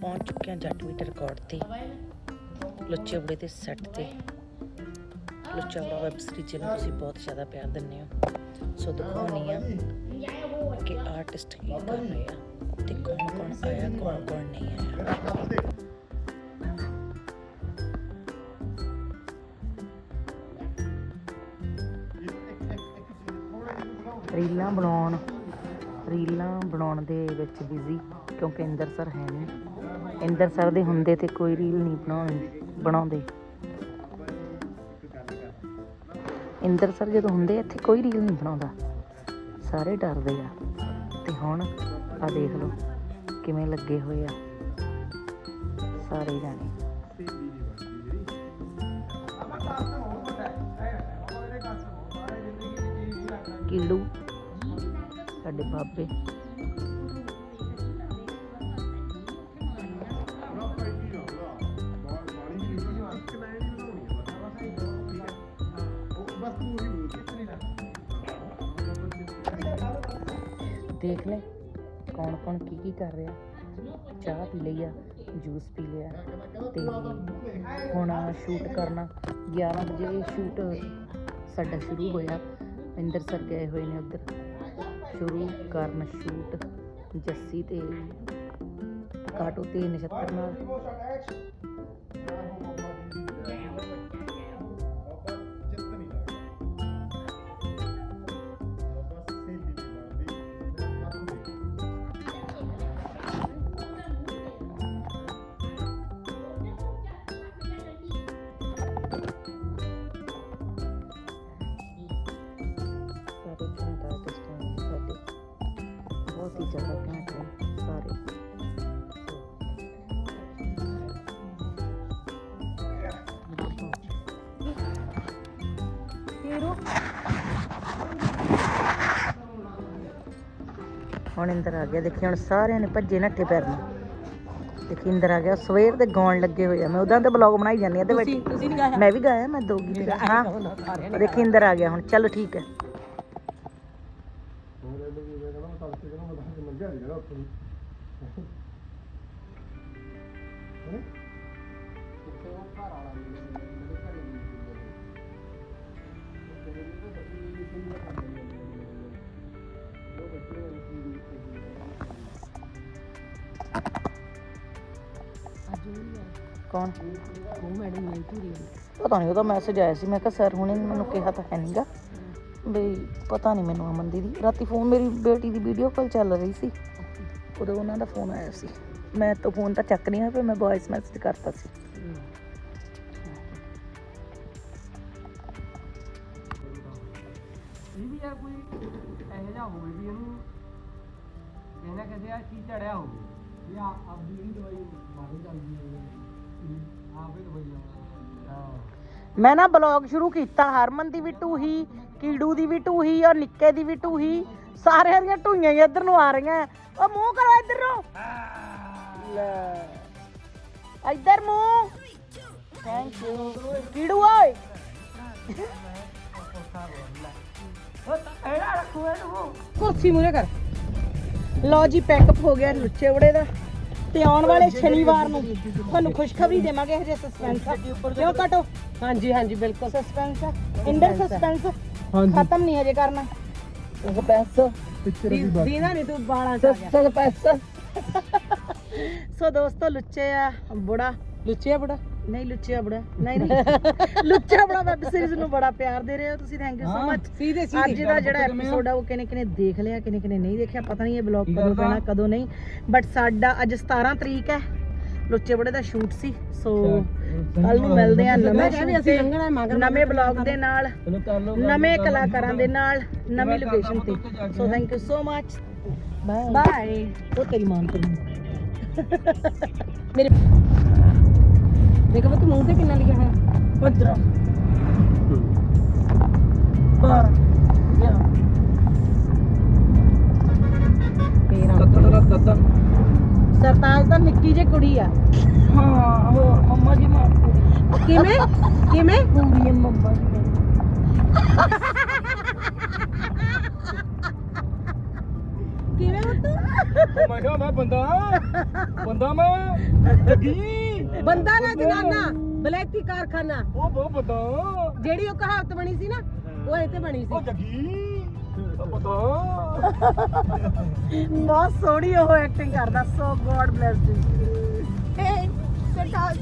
ਪਹੁੰਚ ਚੁੱਕੇ ਹਾਂ ਜੱਟ ਮੀਟ ਰਿਕਾਰਡ ਤੇ। ਲੁੱਚੇ ਬੜੇ ਤੇ ਸੈੱਟ ਤੇ। ਲੁੱਚਾ ਬੜਾ ਵੈਬ ਸੀਰੀਜ਼ ਨੂੰ ਤੁਸੀਂ ਬਹੁਤ ਜ਼ਿਆਦਾ ਪਿਆਰ ਦਿੰਦੇ ਹੋ। ਸੋ ਦਿਖਾਉਣੀ ਆ ਕਿ ਆਰਟਿਸਟ ਕੀ ਕਰ ਰਹੇ ਆ ਤੇ ਕੌਣ ਕੌਣ ਆਇਆ, ਕੌਣ ਕੌਣ ਨਹੀਂ ਆਇਆ। ਰੀਲਾਂ ਬਣਾਉਣ। ਰੀਲਾਂ ਬਣਾਉਣ ਦੇ ਵਿੱਚ ਬਿਜ਼ੀ ਕਿਉਂਕਿ ਇੰਦਰ ਸਰ ਹੈ ਨਹੀਂ। ਇੰਦਰ ਸਰ ਦੇ ਹੁੰਦੇ ਤੇ ਕੋਈ ਰੀਲ ਨਹੀਂ ਬਣਾਉਣੀ, ਬਣਾਉਂਦੇ। ਇੰਦਰ ਸਰ ਜਦੋਂ ਹੁੰਦੇ, ਇੱਥੇ ਕੋਈ ਰੀਲ ਨਹੀਂ ਬਣਾਉਂਦਾ। ਸਾਰੇ ਡਰਦੇ ਆ। ਤੇ ਹੁਣ ਆ ਦੇਖ ਲਓ, ਕਿਵੇਂ ਲੱਗੇ ਹੋਏ ਆ। ਸਾਰੇ ਜਾਣੇ। ਸਾਡੇ ਬਾਬੇ। ਦੇਖ ਲੈ ਕੌਣ ਕੌਣ ਕੀ ਕੀ ਕਰ ਰਿਹਾ। ਚਾਹ ਪੀ ਲਈ ਆ, ਜੂਸ ਪੀ ਲਿਆ। ਤੇ ਹੁਣ ਸ਼ੂਟ ਕਰਨਾ। 11 ਵਜੇ ਸ਼ੂਟ ਸਾਡਾ ਸ਼ੁਰੂ ਹੋਇਆ। ਇੰਦਰ ਸਰ ਗਏ ਹੋਏ ਨੇ ਉੱਧਰ। ਸ਼ੁਰੂ ਕਰਨ ਸ਼ੂਟ ਜੱਸੀ ਤੇ ਕਾਟੋ ਤੇ ਨਛੱਤਰ ਨਾਲ। ਬਹੁਤ ਹੀ ਜ਼ਿਆਦਾ ਘੈਂਟ ਨੇ ਸਾਰੇ ਹੁਣ ਇੰਦਰ ਆ ਗਿਆ ਦੇਖੀ ਹੁਣ ਸਾਰਿਆਂ ਨੇ ਭੱਜੇ ਨੱਠੇ ਪੈਰ ਨੂੰ। ਦੇਖੀ ਇੰਦਰ ਆ ਗਿਆ ਸਵੇਰ ਦੇ ਗਾਉਣ ਲੱਗੇ ਹੋਏ ਆ। ਮੈਂ ਉਦਾਂ ਤੇ ਬਲੌਗ ਬਣਾਈ ਜਾਂਦੀ ਆ ਤੇ ਬੈਠੀ ਤੁਸੀਂ ਨਹੀਂ ਗਾਇਆ? ਮੈਂ ਵੀ ਗਾਇਆ ਮੈਂ ਦੋ ਗੀਤ। ਹਾਂ। ਦੇਖੀ ਇੰਦਰ ਆ ਗਿਆ ਹੁਣ। ਚਲੋ ਠੀਕ ਹੈ। ਅੱਜ ਉਹ ਵੀ ਕੌਣ? ਆ ਉਹ ਮੈਡਮ ਨੇ ਪੂਰੀ ਪਤਾ ਨਹੀਂ ਉਹਦਾ ਮੈਸੇਜ ਆਇਆ ਸੀ ਮੈਂ ਕਿਹਾ ਸਰ ਹੁਣੇ ਮੈਨੂੰ ਕਿਹਾ ਤਾਂ ਹੈ ਨਹੀਂਗਾ ਬਈ ਪਤਾ ਨਹੀਂ ਮੈਨੂੰ ਅਮਨ ਦੀ ਰਾਤੀ ਫੋਨ ਮੇਰੀ ਬੇਟੀ ਦੀ ਵੀਡੀਓ ਕਾਲ ਚੱਲ ਰਹੀ ਸੀ। ਉਦੋਂ ਉਹਨਾਂ ਦਾ ਫੋਨ ਆਇਆ ਸੀ। ਮੈਂ ਤਾਂ ਫੋਨ ਤਾਂ ਚੱਕ ਨਹੀਂ ਹੋਇਆ, ਫਿਰ ਮੈਂ ਵੌਇਸ ਮੈਸੇਜ ਕਰਤਾ ਸੀ। ਇਹ ਵੀ ਯਾਰ ਕੋਈ ਇਹੋ ਜਿਹਾ ਹੋਵੇ ਵੀ ਇਹਨੂੰ ਕਹਿੰਦਾ ਕਹਿੰਦੇ ਆ ਕੀ ਚੜਿਆ ਹੋਵੇ। ਵੀ ਆ ਆਪਦੀ ਜਿਹੜੀ ਦਵਾਈ ਬਾਹਰ ਚੱਲਦੀ ਹੋਵੇ। ਆਪੇ ਦਵਾਈ ਹਾਂ ਮੈਂ ਨਾ ਬਲੌਗ ਸ਼ੁਰੂ ਕੀਤਾ, ਹਰਮਨ ਦੀ ਵੀ ਟੂਹੀ ਕੀੜੂ ਦੀ ਵੀ ਟੂਹੀ ਔਰ ਨਿੱਕੇ ਦੀ ਵੀ ਟੂਹੀ ਸਾਰਿਆਂ ਦੀਆਂ ਟੂਈਆਂ ਹੀ ਇੱਧਰ ਨੂੰ ਆ ਰਹੀਆਂ। ਉਹ ਮੂੰਹ ਕਰੋ ਇੱਧਰ। ਨੂੰ ਲੈ। ਇੱਧਰ ਮੂੰਹ। ਥੈਂਕ ਯੂ ਕੀੜੂ, ਓਏ। ਇਹਦਾ ਮੂਰੇ ਕਰ। ਲਓ ਜੀ ਪੈਕਅਪ ਹੋ ਗਿਆ, ਲੁੱਚੇ ਬੜੇ ਦਾ। ਤੇ ਆਉਣ ਵਾਲੇ ਸ਼ਨੀਵਾਰ ਨੂੰ ਤੁਹਾਨੂੰ ਖੁਸ਼ਖਬਰੀ ਦੇਵਾਂਗੇ ਹਜੇ ਸਸਪੈਂਸ ਆ। ਕਿਉਂ ਕਟੋ? ਹਾਂਜੀ ਹਾਂਜੀ ਬਿਲਕੁਲ। ਸਸਪੈਂਸ ਆ। ਇੰਦਰ ਸਸਪੈਂਸ ਖਤਮ ਨਹੀਂ ਹਜੇ ਕਰਨਾ। ਸਸਪੈਂਸ ਦੀਨਾ ਨਹੀਂ ਤੂੰ ਬਾਲਾਂ ਚ ਆ ਗਿਆ। ਸਸਪੈਂਸ ਸੋ ਦੋਸਤੋ ਲੁੱਚੇ ਆ ਬੜਾ। ਲੁੱਚਿਆ ਬੜਾ? ਨਹੀਂ ਲੁੱਚਿਆ ਬੜਾ। ਨਹੀਂ ਨਹੀਂ। ਲੁੱਚਾ ਬੜਾ ਵੈਬ ਸੀਰੀਜ਼ ਨੂੰ ਬੜਾ ਪਿਆਰ ਦੇ ਰਹੇ ਹੋ ਤੁਸੀਂ ਥੈਂਕ ਯੂ ਸੋ ਮਚ ਸੀਧੇ ਅੱਜ ਦਾ ਜਿਹੜਾ ਐਪੀਸੋਡ ਆ? ਉਹ ਕਿਨੇ ਕਿਨੇ ਦੇਖ ਲਿਆ ਕਿਨੇ ਕਿਨੇ ਨਹੀਂ ਦੇਖਿਆ ਪਤਾ ਨਹੀਂ ਇਹ ਬਲੌਗ ਕਦੋਂ ਪੈਣਾ ਕਦੋਂ ਨਹੀਂ। ਬਟ ਸਾਡਾ ਅੱਜ 17 ਤਰੀਕ ਹੈ ਲੁੱਚੇ ਬੜੇ ਦਾ ਸ਼ੂਟ ਸੀ ਸੋ ਕੱਲ ਨੂੰ ਮਿਲਦੇ ਆ ਨਵੇਂ ਮਗਰ ਨਵੇਂ ਬਲੌਗ ਦੇ ਨਾਲ ਨਵੇਂ ਕਲਾਕਾਰਾਂ ਦੇ ਨਾਲ ਨਵੀਂ ਲੋਕੇਸ਼ਨ ਤੇ। So thank you so much bye bye ਉਹ ਤੇਰੀ ਮਾਂ ਤੇ ਮੇਰੇ ਦੇਖ ਬਤ ਮੂੰਹ ਤੇ ਕਿੰਨਾ ਲਿਖਿਆ ਹੋਇਆ? 15 ਬਾਰ। ਯਾ ਤੱਤੜ ਤੱਤੜ ਸਰਤਾਜ ਤਾਂ ਨਿੱਕੀ ਜਿਹੀ ਕੁੜੀ ਆ। ਹਾਂ ਉਹ ਮੰਮਾ ਜੀ ਮਾਂ ਕਿਵੇਂ? ਕਿਵੇਂ? ਕੁੜੀ ਹੈ ਮੰਮਾ ਦੀ ਕਿਵੇਂ ਪੁੱਤ ਮੈਂ ਕਿਹਾ ਮੈਂ ਬੰਦਾ। ਬੰਦਾ ਮੈਂ। ਜੱਗੀ। ਬੰਦਾ ਨਾ ਜਨਾਨਾ ਬਲੈਤੀ ਕਾਰਖਾਨਾ। ਉਹ ਬਹੁਤ ਬੰਦਾ ਜਿਹੜੀ ਉਹ ਕਹਾਵਤ ਬਣੀ ਸੀ ਨਾ ਉਹ ਇਹ ਤੇ ਬਣੀ ਉਹ ਸੀ ਜੱਗੀ ਬੰਦਾ ਬਹੁਤ ਸੋਹਣੀ ਉਹ ਐਕਟਿੰਗ ਕਰਦਾ। ਸੋ ਗੋਡ ਬlesਸ ਯੂ ਹੇ ਸਰਕਾਰ